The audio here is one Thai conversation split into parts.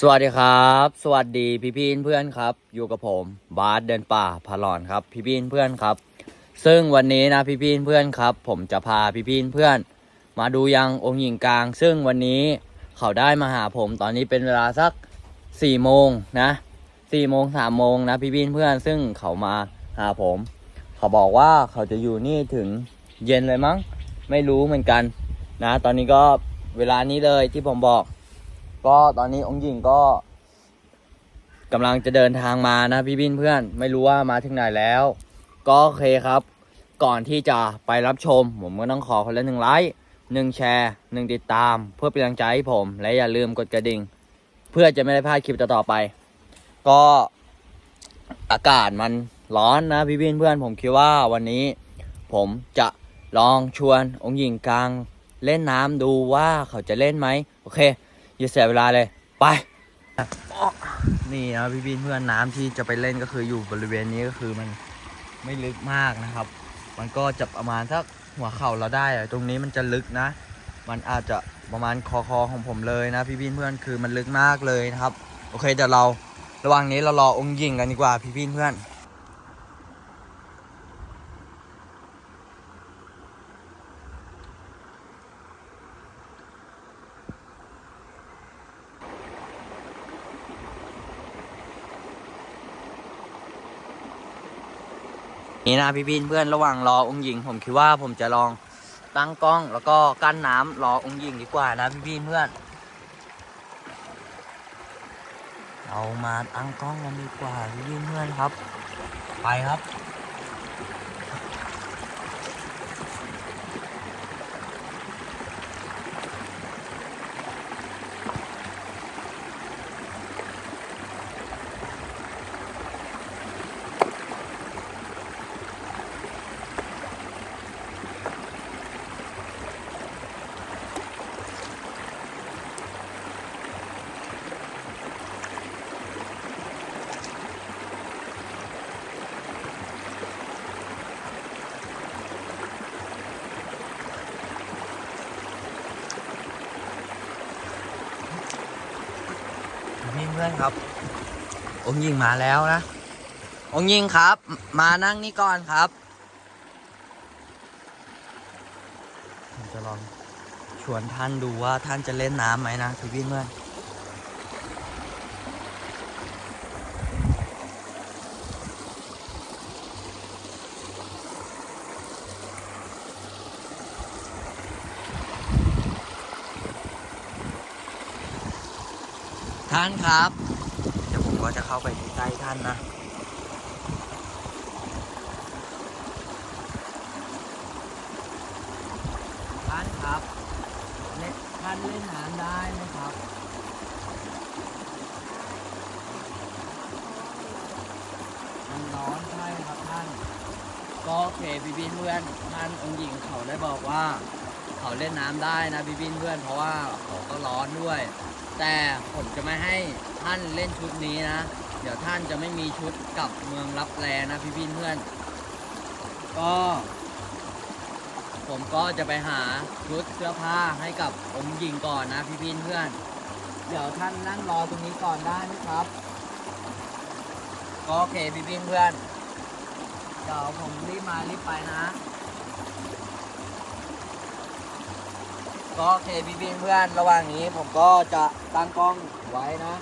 สวัสดีครับ สวัสดีพี่พี่เพื่อนครับ อยู่กับผมบาสเดินป่าพาหลอนครับ พี่พี่เพื่อนครับ ซึ่งวันนี้นะพี่พี่เพื่อนครับ ผมจะพาพี่พี่เพื่อน มาดูยังองค์หญิงกลาง ซึ่งวันนี้เขาได้มาหาผมตอนนี้เป็นเวลาสักสี่โมงนะสี่โมงสามโมงนะพี่พี่เพื่อนซึ่งเขามาหาผม เขาบอกว่าเขาจะอยู่นี่ถึงเย็นเลยมั้ง ไม่รู้เหมือนกันนะ ตอนนี้ก็เวลานี้เลยที่ผมบอก ก็ตอนนี้องค์หญิงก็กำลังจะเดินทางมานะพี่บินเพื่อน ไม่รู้ว่ามาถึงไหนแล้ว ก็โอเคครับ ก่อนที่จะไปรับชม ผมก็ต้องขอคนละหนึ่งไลค์หนึ่งแชร์หนึ่งติดตาม เพื่อเป็นกำลังใจให้ผม และอย่าลืมกดกระดิ่ง เพื่อจะไม่ได้พลาดคลิปต่อๆไป ก็อากาศมันร้อนนะพี่บินเพื่อน ผมคิดว่าวันนี้ ผมจะลองชวนองค์หญิงกลางเล่นน้ำดูว่าเขาจะเล่นไหมโอเค อย่าเสียเวลาเลย ไป นี่นะพี่พี่เพื่อนน้ำที่จะไปเล่นก็คืออยู่บริเวณนี้ก็คือมันไม่ลึกมากนะครับ มันก็จะประมาณสักหัวเข่าเราได้ตรงนี้มันจะลึกนะ มันอาจจะประมาณคอคอของผมเลยนะ พี่พี่เพื่อนคือมันลึกมากเลยนะครับ โอเคเดี๋ยวเราระหว่างนี้เรารอองค์หญิงกันดีกว่าพี่พี่เพื่อน นี่นะพี่พี่เพื่อนระหว่างรอองค์หญิง ผมคิดว่าผมจะลองตั้งกล้องแล้วก็กั้นน้ำรอองค์หญิงดีกว่านะพี่พี่เพื่อน เรามาตั้งกล้องกันดีกว่าพี่พี่เพื่อนครับ ไปครับ อนครับ องค์หญิงมาแล้วนะ องค์หญิงครับ มานั่งนี่ก่อนครับผมจะลองชวนท่านดูว่าท่านจะเล่นน้ำไหมนะคือพี่เพื่อน ท่านครับ เดี๋ยวผมก็จะเข้าไปใกล้ๆท่านนะ ท่านครับเล่นท่านเล่นน้ำได้ไหมครับ มันร้อนใช่ครับท่าน ก็โอเคพี่บินเพื่อนท่านองค์หญิงเขาได้บอกว่า เขาเล่นน้ำได้นะพี่บินเพื่อนเพราะว่าเขาก็ร้อนด้วย แต่ผมจะไม่ให้ท่านเล่นชุดนี้นะ เดี๋ยวท่านจะไม่มีชุดกลับเมืองรับแลนะพี่พี่เพื่อน ก็ ผมก็จะไปหาชุดเสื้อผ้าให้กับองค์หญิงก่อนนะพี่พี่เพื่อน เดี๋ยวท่านนั่งรอตรงนี้ก่อนได้ไหมครับก็โอเคพี่พี่เพื่อนเดี๋ยวผมรีบมารีบไปนะ ก็โอเคพี่เพื่อนระหว่างนี้ผมก็จะตั้งกล้องไว้นะ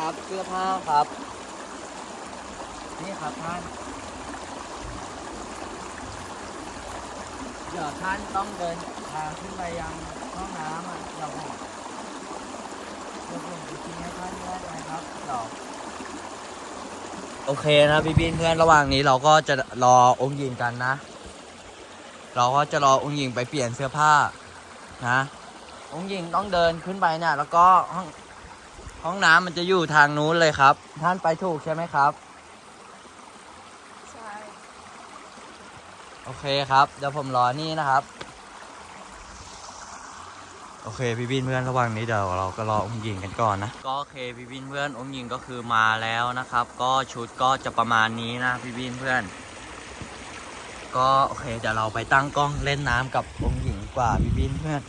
ครับเสื้อผ้าครับ นี่ครับท่าน เดี๋ยวท่านต้องเดินทางขึ้นไปยังห้องน้ำอะเดี๋ยวผมเดี๋ยวผมจะทิ้ให้ท่านได้ไหมครับเดี๋ยวโอเคนะพี่พี่เพื่อนระหว่างนี้เราก็จะรอองค์หญิงกันนะ เราก็จะรอองค์หญิงไปเปลี่ยนเสื้อผ้านะ องค์หญิงต้องเดินขึ้นไปเนี่ยแล้วก็ห้อง ห้องน้ำมันจะอยู่ทางนู้นเลยครับ ท่านไปถูกใช่ไหมครับ ใช่ โอเคครับ เดี๋ยวผมรอนี่นะครับ โอเคพี่บินเพื่อนระหว่างนี้เดี๋ยวเราก็รอองค์หญิงกันก่อนนะ ก็โอเคพี่บินเพื่อนองค์หญิงก็คือมาแล้วนะครับ ก็ชุดก็จะประมาณนี้นะพี่บินเพื่อน ก็โอเคเดี๋ยวเราไปตั้งกล้องเล่นน้ำกับองค์หญิงกว่าพี่บินเพื่อน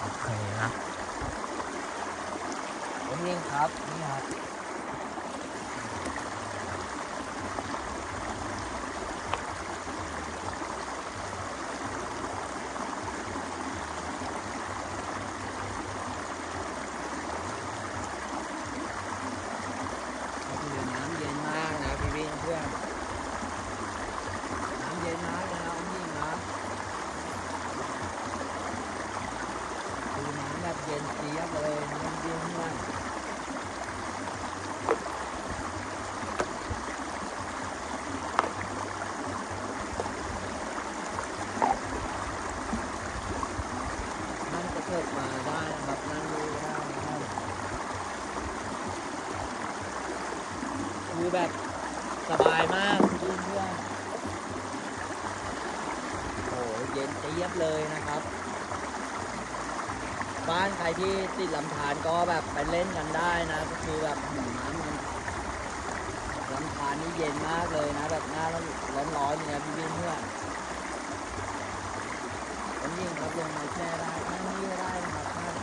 โอเคนะ องค์หญิงครับนี่ครับ ก็คือน้ำเย็นมากนะพี่พี่เพื่อน น้ำเย็นมากเลยนะองค์หญิงนะคือน้ำแบบเย็นเจี๊ยบเลยนะพี่เพื่อนนั่นจะเกิดมาได้นะครับนั่นดูได้นะครับ คือแบบสบายมากเพื่อนเพื่อนโอ้โหเย็นเจี๊ย บเลยนะครับ บ้านใครที่ติดลำธารก็แบบไปเล่นกันได้นะ ก็คือแบบน้ำมันลำธารนี่เย็นมากเลยนะ แบบหน้าร้อนร้อนๆอย่างเงี้ยพี่เพื่อนผมยิงครับลงมาแช่ได้นั่งนี่ก็ได้นะครับท่าน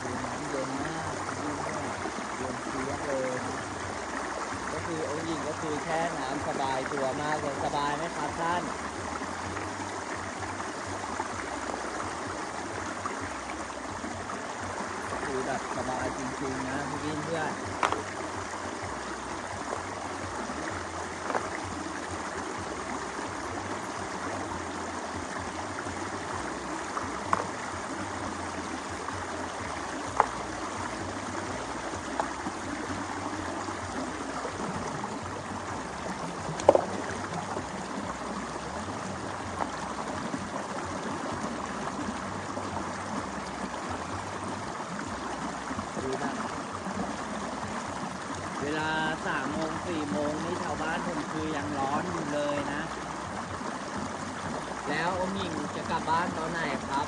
คือน้ำเย็นมากพี่เพื่อนเย็นเจี๊ยบเลยนะก็คือองค์หญิง ก็คือแช่น้ำสบายตัวมากเลยสบายไหมครับท่านคือแบบสบายจริงๆนะพี่เพื่อน คือแบบเวลาสามโมงสี่โมงนี่ชาวบ้านผมคือยังร้อนอยู่เลยนะ แล้วองค์หญิงจะกลับบ้านตอนไหนครับ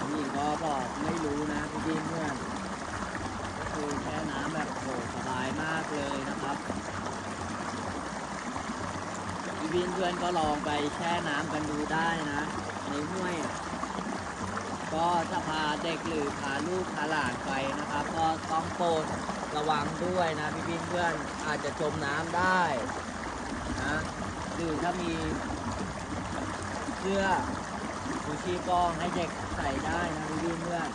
องค์หญิงก็บอกไม่รู้นะพี่เพื่อนก็คือแช่น้ำแบบโหสบายมากเลยนะครับ พี่บินเพื่อนก็ลองไปแช่น้ำกันดูได้นะ ในห้วยก็ถ้าพาเด็กหรือพาลูกพาหลานไปนะครับ ก็ต้องโปรดระวังด้วยนะพี่บินเพื่อนอาจจะจมน้ำได้นะหรือถ้ามีเสื้อชูชีพก็ให้เด็กใส่ได้นะพี่บินเพื่อน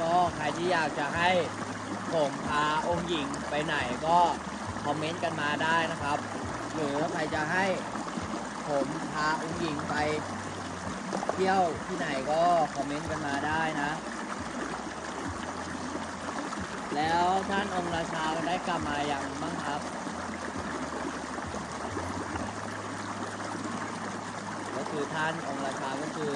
ก็ใคร ที่อยากจะให้ผมพาองค์หญิงไปไหนก็คอมเมนต์กันมาได้นะครับ หรือใครจะให้ผมพาองค์หญิงไปเที่ยวที่ไหนก็คอมเมนต์กันมาได้นะ แล้วท่านองค์ราชาได้กลับมาอย่างบ้างครับก็คือท่านองค์ราชาก็คือ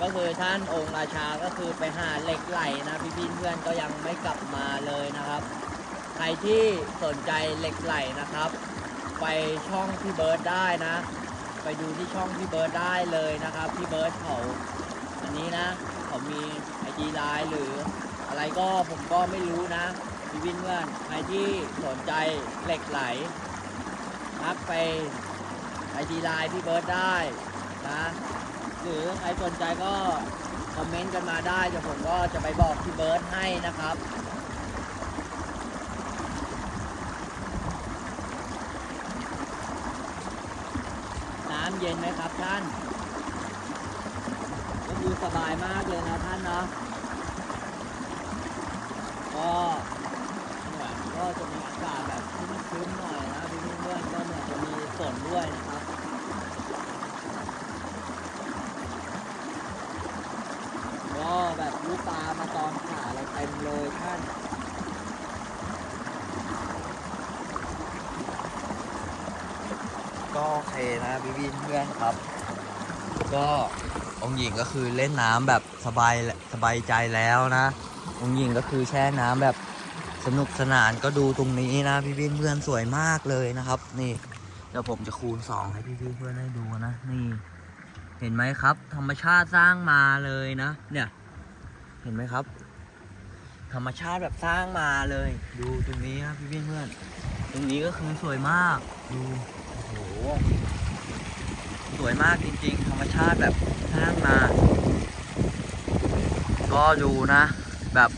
ก็คือท่านองค์ราชาก็คือไปหาเหล็กไหลนะพี่พี่เพื่อนก็ยังไม่กลับมาเลยนะครับ ใครที่สนใจเหล็กไหลนะครับ ไปช่องพี่เบิร์ดได้นะ ไปดูที่ช่องพี่เบิร์ดได้เลยนะครับพี่เบิร์ดเขาอันนี้นะเขามีไอจีไลน์หรืออะไรก็ผมก็ไม่รู้นะพี่วินเพื่อนใครที่สนใจเหล็กไหลทักไปไอจีไลน์พี่เบิร์ดได้นะ หรือใครสนใจก็คอมเมนต์กันมาได้เดี๋ยวผมก็จะไปบอกพี่เบิร์ดให้นะครับน้ำเย็นไหมครับท่านก็คือสบายมากเลยนะท่านเนาะก็เหมือนก็จะมีอากาศแบบชื้นๆหน่อยนะพี่เพื่อนก็เหมือนจะมีฝนด้วยนะครับ ก็ กูปลามาตอมขาเราเต็มเลยท่านก็โอเคนะพี่วินเพื่อนครับ ก็องหญิงก็คือเล่นน้ำแบบสบายสบายใจแล้วนะ องหญิงก็คือแช่น้ำแบบสนุกสนานก็ดูตรงนี้นะพี่วินเพื่อนสวยมากเลยนะครับ นี่เดี๋ยวผมจะคูณสองให้พี่วินเพื่อนให้ดูนะ นี่ เห็นไหมครับ ธรรมชาติสร้างมาเลยนะ เนี่ย ห็นไหมครับ ธรรมชาติแบบสร้างมาเลย ดูตรงนี้นะพี่วินเพื่อนตรงนี้ก็คือสวยมาก ดูโอ้โหสวยมากจริง ๆ ธรรมชาติแบบสร้างมา ก็ดูนะ แบบ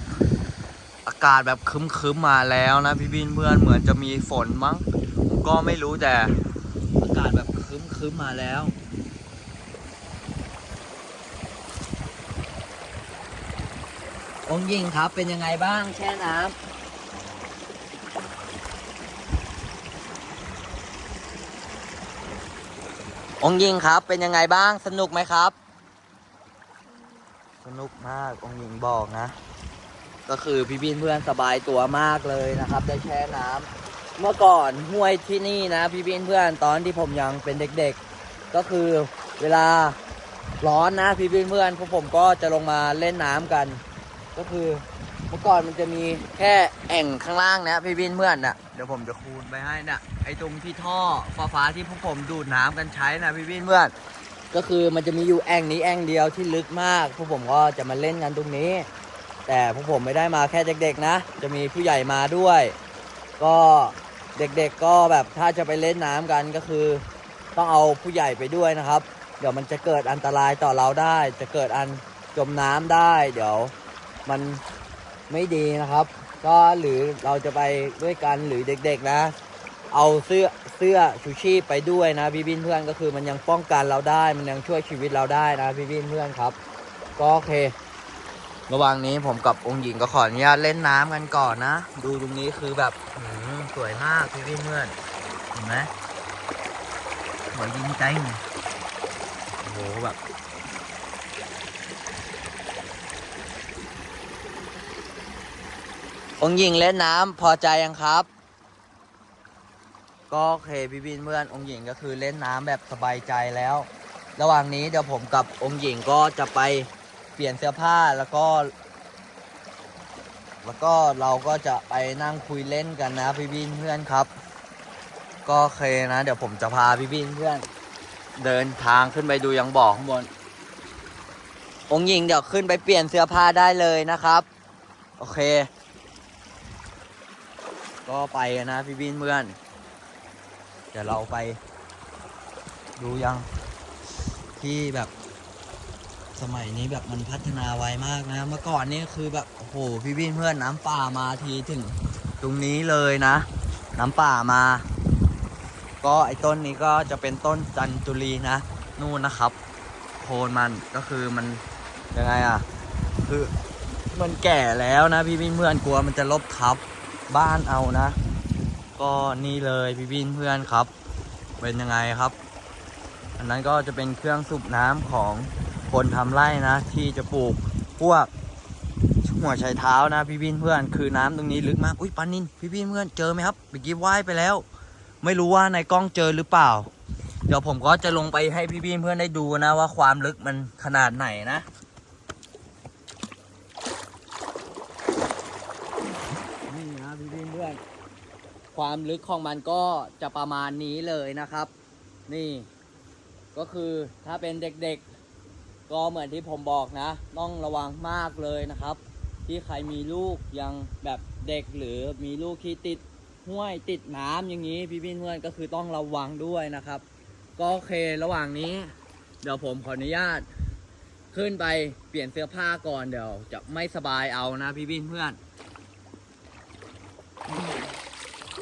อากาศแบบครึ้มๆมาแล้วนะพี่บินเพื่อนเหมือนจะมีฝนมั้ง ผมก็ไม่รู้แต่อากาศแบบครึ้มๆมาแล้ว องค์หญิงครับเป็นยังไงบ้างแช่น้ำองค์หญิงครับเป็นยังไงบ้างสนุกไหมครับ สนุกมากองค์หญิงบอกนะ ก็คือพี่บินเพื่อนสบายตัวมากเลยนะครับ ได้แช่น้ำเมื่อก่อนห้วยที่นี่นะ พี่บินเพื่อนตอนที่ผมยังเป็นเด็กๆ ก็คือเวลาร้อนนะพี่บินเพื่อนพวกผมก็จะลงมาเล่นน้ำกัน ก็คือเมื่อก่อนมันจะมีแค่แอ่งข้างล่างนะพี่บินเพื่อนนะเดี๋ยวผมจะคูณไปให้นะไอ้ตรงที่ท่อฟ้าฟ้าที่พวกผมดูดน้ำกันใช้นะพี่บินเพื่อน ก็คือมันจะมีอยู่แอ่งนี้แอ่งเดียวที่ลึกมาก พวกผมก็จะมาเล่นกันตรงนี้ แต่พวกผมไม่ได้มาแค่เด็กๆนะ จะมีผู้ใหญ่มาด้วย ก็เด็กๆก็แบบถ้าจะไปเล่นน้ำกันก็คือ ต้องเอาผู้ใหญ่ไปด้วยนะครับ เดี๋ยวมันจะเกิดอันตรายต่อเราได้ จะเกิดอันจมน้ำได้ เดี๋ยว มันไม่ดีนะครับ ก็หรือเราจะไปด้วยกันหรือเด็กๆนะ เอาเสื้อเสื้อชูชีพไปด้วยนะพี่บินเพื่อนก็คือมันยังป้องกันเราได้ มันยังช่วยชีวิตเราได้นะพี่บินเพื่อนครับ ก็โอเค ระหว่างนี้ผมกับองค์หญิงก็ขออนุญาตเล่นน้ำกันก่อนนะ ดูตรงนี้คือแบบสวยมากพี่บินเพื่อนเห็นไหมสวยจริงจังโอ้โหแบบ องค์หญิงเล่นน้ำพอใจยังครับ ก็โอเคพี่บินเพื่อนองค์หญิงก็คือเล่นน้ำแบบสบายใจแล้ว ระหว่างนี้เดี๋ยวผมกับองค์หญิงก็จะไปเปลี่ยนเสื้อผ้าแล้วก็ แล้วก็เราก็จะไปนั่งคุยเล่นกันนะพี่บินเพื่อนครับ ก็โอเคนะ เดี๋ยวผมจะพาพี่บินเพื่อน เดินทางขึ้นไปดูยังบ่อข้างบน องค์หญิงเดี๋ยวขึ้นไปเปลี่ยนเสื้อผ้าได้เลยนะครับ โอเค ก็ไปนะพี่บินเพื่อน เดี๋ยวเราไป ดูยังที่แบบ สมัยนี้แบบมันพัฒนาไวมากนะ เมื่อก่อนนี่คือแบบโอ้โหพี่บินเพื่อนน้ำป่ามาทีถึงตรงนี้เลยนะ น้ำป่ามา ก็ไอ้ต้นนี้ก็จะเป็นต้นจันจุลีนะ นู่นนะครับ โคนมันก็คือมันยังไงอะ คือมันแก่แล้วนะพี่บินเพื่อนกลัวมันจะลบทับ บ้านเอานะ ก็นี่เลยพี่บินเพื่อนครับ เป็นยังไงครับ อันนั้นก็จะเป็นเครื่องสูบน้ำของคนทำไร่นะ ที่จะปลูกพวกหัวไชเท้านะพี่พี่เพื่อน คือน้ำตรงนี้ลึกมากอุ้ยปลานินพี่พี่เพื่อนเจอไหมครับเมื่อกี้ว่ายไปแล้ว ไม่รู้ว่าในกล้องเจอหรือเปล่า เดี๋ยวผมก็จะลงไปให้พี่พี่เพื่อนได้ดูนะว่าความลึกมันขนาดไหนนะ นี่นะพี่พี่เพื่อน ความลึกของมันก็จะประมาณนี้เลยนะครับ นี่ ก็คือถ้าเป็นเด็กๆ ก็เหมือนที่ผมบอกนะ ต้องระวังมากเลยนะครับ ที่ใครมีลูกยังแบบเด็กหรือมีลูกที่ติดห้วยติดน้ำอย่างนี้พี่พี่เพื่อนก็คือต้องระวังด้วยนะครับ ก็โอเคระหว่างนี้ เดี๋ยวผมขออนุญาต ขึ้นไปเปลี่ยนเสื้อผ้าก่อนเดี๋ยวจะไม่สบายเอานะพี่พี่เพื่อน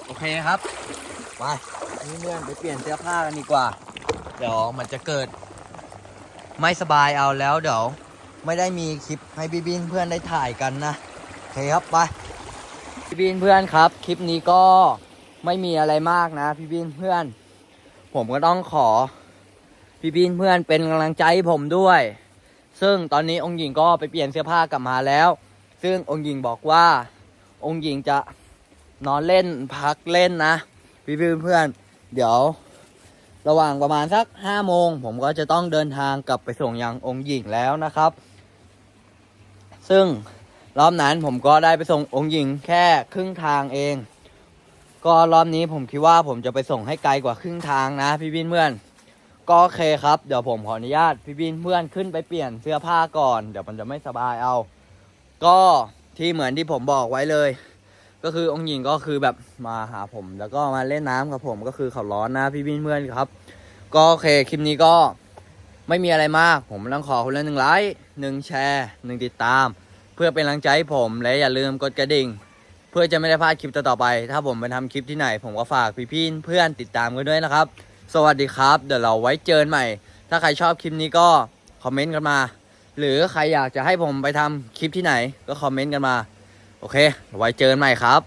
โอเคครับไปนี่เพื่อนไปเปลี่ยนเสื้อผ้ากันดีกว่า เดี๋ยวมันจะเกิด ไม่สบายเอาแล้วเดี๋ยว ไม่ได้มีคลิปให้พี่บินเพื่อนได้ถ่ายกันนะโอเคครับไปพี่บินเพื่อนครับ คลิปนี้ก็ไม่มีอะไรมากนะ พี่บินเพื่อน ผมก็ต้องขอ พี่บินเพื่อนเป็นกำลังใจให้ผมด้วย ซึ่งตอนนี้องค์หญิงก็ไปเปลี่ยนเสื้อผ้ากลับมาแล้ว ซึ่งองค์หญิงบอกว่า องค์หญิงจะ นอนเล่นพักเล่นนะพี่เพื่อนเพื่อนเดี๋ยว ระหว่างประมาณสักห้าโมงผมก็จะต้องเดินทางกลับไปส่งยังองค์หญิงแล้วนะครับ ซึ่งรอบนั้นผมก็ได้ไปส่งองค์หญิงแค่ครึ่งทางเอง ก็รอบนี้ผมคิดว่าผมจะไปส่งให้ไกลกว่าครึ่งทางนะ พี่บินเพื่อน ก็โอเคครับเดี๋ยวผมขออนุญาตพี่บินเพื่อนขึ้นไปเปลี่ยนเสื้อผ้าก่อน เดี๋ยวมันจะไม่สบายเอา ก็ที่เหมือนที่ผมบอกไว้เลย ก็คือองค์หญิงก็คือแบบมาหาผม แล้วก็มาเล่นน้ำกับผมก็คือเขาร้อนนะพี่เพื่อนครับ ก็โอเคคลิปนี้ก็ไม่มีอะไรมาก ผมต้องขอคนละหนึ่งไลค์หนึ่งแชร์หนึ่งติดตาม เพื่อเป็นกำลังใจให้ผมและอย่าลืมกดกระดิ่ง เพื่อจะไม่ได้พลาดคลิปต่อๆไป ถ้าผมไปทำคลิปที่ไหน ผมก็ฝากพี่ๆเพื่อนติดตามกันด้วยนะครับ สวัสดีครับ เดี๋ยวเราไว้เจอกันใหม่ ถ้าใครชอบคลิปนี้ก็คอมเมนต์กันมา หรือใครอยากจะให้ผมไปทำคลิปที่ไหนก็คอมเมนต์กันมา โอเค ไว้เจอกันใหม่ครับ